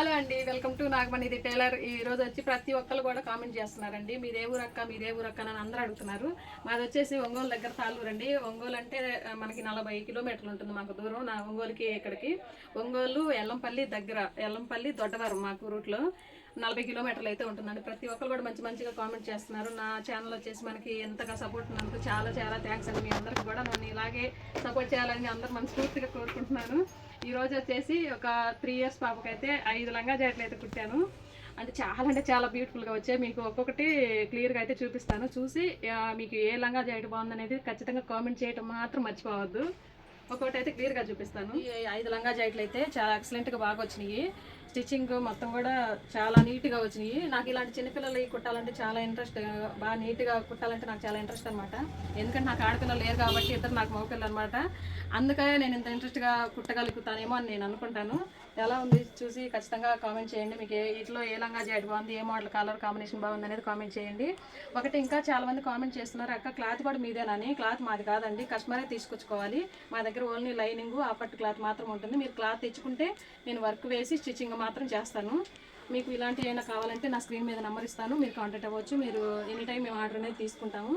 Hello అండి welcome to Nagamani ఇది tailor. ఈ రోజు వచ్చి ప్రతి ఒక్కరు కూడా కామెంట్ చేస్తున్నారండి. మీదే ఊరక్క మీదే ఊరక్క అని అందరూ అడుగుతున్నారు. మాది వచ్చేసి ఒంగోలు దగ్గర తాళ్ళూరు అండి. ఒంగోలు అంటే మనకి నలభై కిలోమీటర్లు ఉంటుంది మాకు దూరం. నా ఒంగోలుకి ఇక్కడికి. ఒంగోలు ఎల్లంపల్లి దగ్గర ఎల్లంపల్లి దొడ్డవరం మాకు రూట్లో నలభై కిలోమీటర్లు అయితే ఉంటుందండి. ప్రతి ఒక్కరు కూడా మంచి మంచిగా కామెంట్ చేస్తున్నారు. నా ఛానల్ వచ్చేసి మనకి ఎంతగా సపోర్ట్ ఉన్నందుకు చాలా చాలా థ్యాంక్స్ అండి మీ అందరికీ కూడా. నన్ను ఇలాగే సపోర్ట్ చేయాలని అందరూ మనస్ఫూర్తిగా కోరుకుంటున్నాను. ఈరోజు వచ్చేసి ఒక త్రీ ఇయర్స్ పాపకైతే ఐదు లంగా జాకెట్లు అయితే కుట్టాను. అంటే చాలా అంటే చాలా బ్యూటిఫుల్గా వచ్చాయి. మీకు ఒక్కొక్కటి క్లియర్గా అయితే చూపిస్తాను. చూసి మీకు ఏ లంగా జాకెట్ బాగుందనేది ఖచ్చితంగా కామెంట్ చేయడం మాత్రం మర్చిపోవద్దు. ఒక్కొక్కటి అయితే క్లియర్గా చూపిస్తాను. ఈ ఐదు లంగా జాకెట్లు అయితే చాలా ఎక్సలెంట్గా బాగా వచ్చినాయి. స్టిచ్చింగ్ మొత్తం కూడా చాలా నీట్గా వచ్చినాయి. నాకు ఇలాంటి చిన్నపిల్లలు కుట్టాలంటే చాలా ఇంట్రెస్ట్ బాగా నీట్గా కుట్టాలంటే నాకు చాలా ఇంట్రెస్ట్ అనమాట ఎందుకంటే నాకు ఆడపిల్లలు లేరు కాబట్టి ఇద్దరు నాకు మగపిల్లలు అనమాట అందుకే నేను ఇంత ఇంట్రెస్ట్గా కుట్టగలుగుతానేమో అని నేను అనుకుంటాను. ఎలా ఉంది చూసి ఖచ్చితంగా కామెంట్ చేయండి. మీకు ఏ ఇట్లో ఏ లంగా జాకెట్ బాగుంది ఏ మోడల్ కలర్ కాంబినేషన్ బాగుంది అనేది కామెంట్ చేయండి. ఒకటి ఇంకా చాలా మంది కామెంట్ చేస్తున్నారు అక్క క్లాత్ కూడా మీదేనని? క్లాత్ మాది కాదండి కస్టమరే తీసుకొచ్చుకోవాలి. మా దగ్గర ఓన్లీ లైనింగ్ అప్పట్ క్లాత్ మాత్రం ఉంటుంది. మీరు క్లాత్ తెచ్చుకుంటే నేను వర్క్ వేసి స్టిచ్చింగ్ మాత్రం చేస్తాను. మీకు ఇలాంటివి ఏమైనా కావాలంటే నా స్క్రీన్ మీద నెంబర్ ఇస్తాను. మీరు కాంటాక్ట్ అవ్వచ్చు. మీరు ఎనీ టైం మేము ఆర్డర్ అనేది తీసుకుంటాము.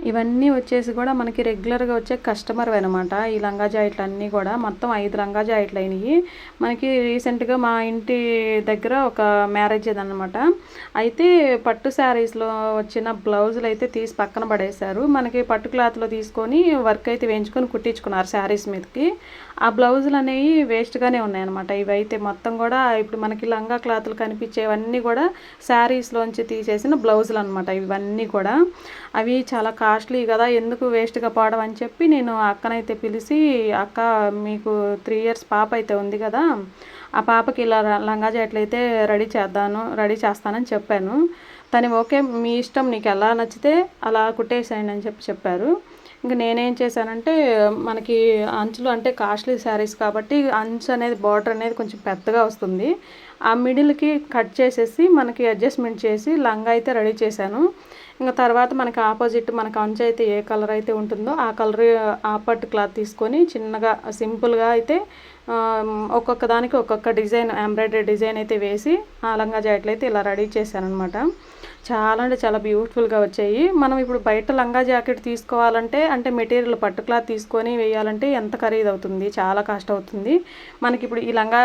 ఇవన్నీ వచ్చేసి కూడా మనకి రెగ్యులర్గా వచ్చే కస్టమర్ అనమాట ఈ లంగా జాయిట్లు అన్నీ కూడా మొత్తం ఐదు లంగా జాయిట్లు అయినాయి మనకి రీసెంట్గా మా ఇంటి దగ్గర ఒక మ్యారేజ్ అనమాట అయితే పట్టు శారీస్లో వచ్చిన బ్లౌజులు అయితే తీసి పక్కన పడేశారు. మనకి పట్టు క్లాత్లో తీసుకొని వర్క్ అయితే వేయించుకొని కుట్టించుకున్నారు శారీస్ మీదకి. ఆ బ్లౌజులు అనేవి వేస్ట్గానే ఉన్నాయన్నమాట ఇవైతే మొత్తం కూడా ఇప్పుడు మనకి లంగా క్లాత్లు కనిపించేవన్నీ కూడా శారీస్లోంచి తీసేసిన బ్లౌజులు అనమాట ఇవన్నీ కూడా. అవి చాలా కాస్ట్లీ కదా ఎందుకు వేస్ట్గా పోవడం అని చెప్పి నేను అక్కనైతే పిలిచి అక్క మీకు త్రీ ఇయర్స్ పాప అయితే ఉంది కదా ఆ పాపకి ఇలా లంగా జాకెట్లు రెడీ చేద్దాను రెడీ చేస్తానని చెప్పాను. తను ఓకే మీ ఇష్టం నీకు ఎలా నచ్చితే అలా కుట్టేసేయండి అని చెప్పి చెప్పారు. ఇంకా నేనేం చేశానంటే మనకి అంచులు అంటే కాస్ట్లీ శారీస్ కాబట్టి అంచు అనేది బార్డర్ అనేది కొంచెం పెద్దగా వస్తుంది. ఆ మిడిల్కి కట్ చేసేసి మనకి అడ్జస్ట్మెంట్ చేసి లంగా అయితే రెడీ చేశాను. ఇంకా తర్వాత మనకి ఆపోజిట్ మనకి అంచు అయితే ఏ కలర్ అయితే ఉంటుందో ఆ కలర్ ఆ పట్టు క్లాత్ తీసుకొని చిన్నగా సింపుల్గా అయితే ఒక్కొక్క దానికి ఒక్కొక్క డిజైన్ ఎంబ్రాయిడరీ డిజైన్ అయితే వేసి ఆ లంగా జాకెట్లు అయితే ఇలా రెడీ చేశాను అనమాట చాలా అంటే చాలా బ్యూటిఫుల్గా వచ్చాయి. మనం ఇప్పుడు బయట లంగా జాకెట్ తీసుకోవాలంటే అంటే మెటీరియల్ పట్టు క్లాత్ తీసుకొని వేయాలంటే ఎంత ఖరీదు అవుతుంది చాలా కాస్ట్ అవుతుంది. మనకి ఇప్పుడు ఈ లంగా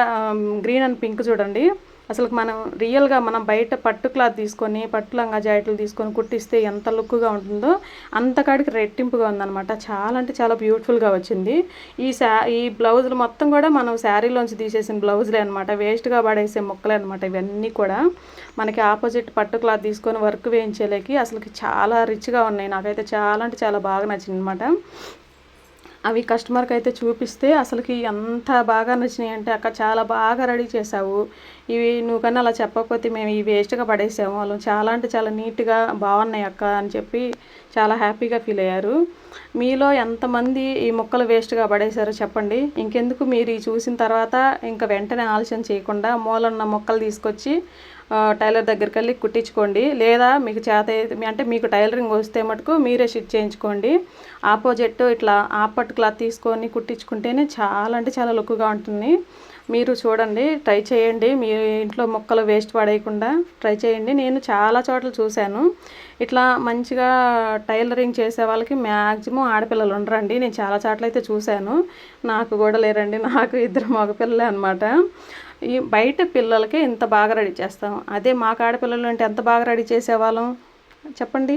గ్రీన్ అండ్ పింక్ చూడండి. అసలు మనం రియల్గా మనం బయట పట్టు క్లాత్ తీసుకొని పట్టు లంగా జాకెట్లు తీసుకొని కుట్టిస్తే ఎంత లుక్గా ఉంటుందో అంతకాడికి రెట్టింపుగా ఉందన్నమాట. చాలా అంటే చాలా బ్యూటిఫుల్గా వచ్చింది. ఈ శా ఈ బ్లౌజులు మొత్తం కూడా మనం శారీలోంచి తీసేసిన బ్లౌజులే అనమాట వేస్ట్గా పడేసే ముక్కలే అనమాట ఇవన్నీ కూడా. మనకి ఆపోజిట్ పట్టు క్లాత్ తీసుకొని వర్క్ వేయించేలేకి అసలుకి చాలా రిచ్గా ఉన్నాయి. నాకైతే చాలా అంటే చాలా బాగా నచ్చింది అనమాట అవి కస్టమర్కి అయితే చూపిస్తే అసలుకి ఎంత బాగా నచ్చినాయి అంటే అక్క చాలా బాగా రెడీ చేసావు ఇవి నువ్వు కన్నా అలా చెప్పకపోతే మేము ఇవి వేస్ట్గా పడేసాము. వాళ్ళు చాలా అంటే చాలా నీట్గా బాగున్నాయి అక్క అని చెప్పి చాలా హ్యాపీగా ఫీల్ అయ్యారు. మీలో ఎంతమంది ఈ మొక్కలు వేస్ట్గా పడేశారో చెప్పండి. ఇంకెందుకు మీరు ఈ చూసిన తర్వాత ఇంకా వెంటనే ఆలస్యం చేయకుండా మూలన్న మొక్కలు తీసుకొచ్చి టైలర్ దగ్గరికి వెళ్ళి కుట్టించుకోండి. లేదా మీకు చేత అయితే- మీ- అంటే మీకు టైలరింగ్ వస్తే మటుకు మీరే స్టిచ్ చేయించుకోండి. ఆపోజిట్ ఇట్లా ఆపట్ క్లాత్ తీసుకొని కుట్టించుకుంటేనే చాలా అంటే చాలా లుక్గా ఉంటుంది. మీరు చూడండి ట్రై చేయండి. మీ ఇంట్లో మొక్కలు వేస్ట్ పడేయకుండా ట్రై చేయండి. నేను చాలా చోట్ల చూశాను. ఇట్లా మంచిగా టైలరింగ్ చేసే వాళ్ళకి మ్యాక్సిమం ఆడపిల్లలు ఉండరండి. నేను చాలా చోట్ల అయితే చూశాను. నాకు కూడా లేరండి. నాకు ఇద్దరు మగపిల్లలే అనమాట ఈ బయట పిల్లలకే ఇంత బాగా రెడీ చేస్తాం. అదే మాకు ఆడపిల్లలు అంటే ఎంత బాగా రెడీ చేసేవాళ్ళం? చెప్పండి.